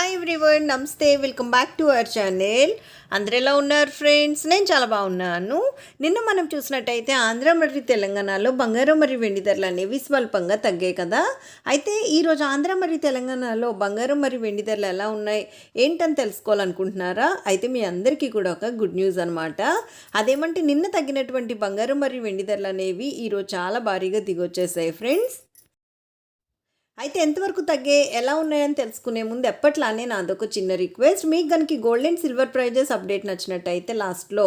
Hi everyone నమస్తే welcome back to our channel అందరు ఎలా ఉన్నారు ఫ్రెండ్స్ నేను చాలా బాగున్నాను. నిన్న మనం చూసినట్టయితే ఆంధ్ర మరియు తెలంగాణలో బంగారం మరియు వెండి ధరలు అనేవి స్వల్పంగా తగ్గాయి కదా? అయితే ఈరోజు ఆంధ్ర మరియు తెలంగాణలో బంగారం మరియు వెండి ధరలు ఎలా ఉన్నాయి ఏంటని తెలుసుకోవాలనుకుంటున్నారా? అయితే మీ అందరికీ కూడా ఒక గుడ్ న్యూస్ అనమాట అదేమంటే నిన్న తగ్గినటువంటి బంగారం మరియు వెండి ధరలు అనేవి ఈరోజు చాలా భారీగా దిగొచ్చేసాయి ఫ్రెండ్స్ అయితే ఎంతవరకు తగ్గే ఎలా ఉన్నాయని తెలుసుకునే ముందు ఎప్పట్లానే నాదొక చిన్న రిక్వెస్ట్. మీకు కనుక gold and silver prizes update నచ్చినట్టయితే లాస్ట్లో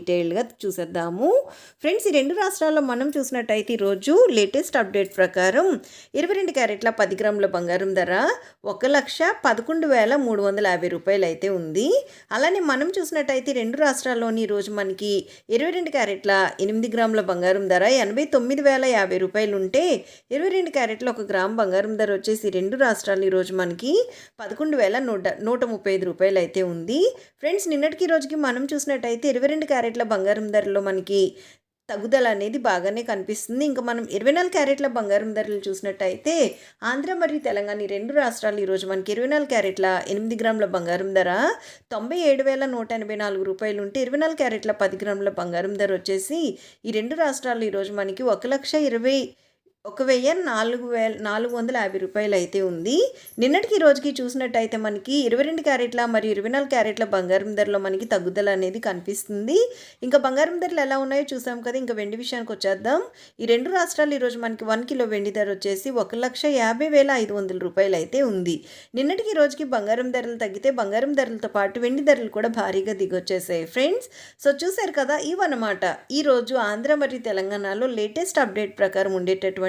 డీటెయిల్గా చూసేద్దాము. ఫ్రెండ్స్ ఈ రెండు రాష్ట్రాల్లో మనం చూసినట్టయితే ఈరోజు లేటెస్ట్ అప్డేట్ ప్రకారం ఇరవై రెండు క్యారెట్ల పది గ్రాముల బంగారం ధర ఒక లక్ష పదకొండు వేల మూడు వందల యాభై రూపాయలు అయితే ఉంది. అలానే మనం చూసినట్టయితే రెండు రాష్ట్రాల్లోని ఈరోజు మనకి ఇరవై రెండు క్యారెట్ల ఎనిమిది గ్రాముల బంగారం ధర ఎనభై తొమ్మిది వేల యాభై రూపాయలు ఉంటే ఇరవై రెండు క్యారెట్ల ఒక గ్రామ్ బంగారం ధర వచ్చేసి రెండు రాష్ట్రాలు ఈరోజు మనకి పదకొండు వేల నూట నూట ముప్పై ఐదు రూపాయలు అయితే ఉంది. ఫ్రెండ్స్ నిన్నటికి రోజుకి మనం చూసినట్టయితే ఇరవై రెండు క్యారెట్ క్యారెట్ల బంగారం ధరలో మనకి తగ్గుదల అనేది బాగానే కనిపిస్తుంది. ఇంకా మనం ఇరవై నాలుగు క్యారెట్ల బంగారం ధరలు చూసినట్టయితే ఆంధ్ర మరియు తెలంగాణ రెండు రాష్ట్రాలు ఈరోజు మనకి ఇరవై నాలుగు క్యారెట్ల ఎనిమిది గ్రాముల బంగారం ధర తొంభై ఏడు వేల నూట ఎనభై నాలుగు రూపాయలు ఉంటే ఇరవై నాలుగు క్యారెట్ల పది గ్రాముల బంగారం ధర వచ్చేసి ఈ రెండు రాష్ట్రాలు ఈరోజు మనకి ఒక లక్ష ఇరవై ఒక వెయ్యి నాలుగు వేల నాలుగు వందల యాభై రూపాయలు అయితే ఉంది. నిన్నటికి రోజుకి చూసినట్టయితే మనకి ఇరవై రెండు క్యారెట్ల మరియు ఇరవై నాలుగు క్యారెట్ల బంగారం ధరలో మనకి తగ్గుదల అనేది కనిపిస్తుంది. ఇంకా బంగారం ధరలు ఎలా ఉన్నాయో చూసాం కదా ఇంకా వెండి విషయానికి వచ్చేద్దాం. ఈ రెండు రాష్ట్రాలు ఈరోజు మనకి వన్ కిలో వెండి ధర వచ్చేసి ఒక లక్ష యాభై వేల ఐదు వందల రూపాయలు అయితే ఉంది. నిన్నటికి రోజుకి బంగారం ధరలు తగ్గితే బంగారం ధరలతో పాటు వెండి ధరలు కూడా భారీగా దిగొచ్చేసాయి ఫ్రెండ్స్. సో చూశారు కదా ఇవన్నమాట. ఈరోజు ఆంధ్ర మరియు తెలంగాణలో లేటెస్ట్ అప్డేట్ ప్రకారం ఉండేటటువంటి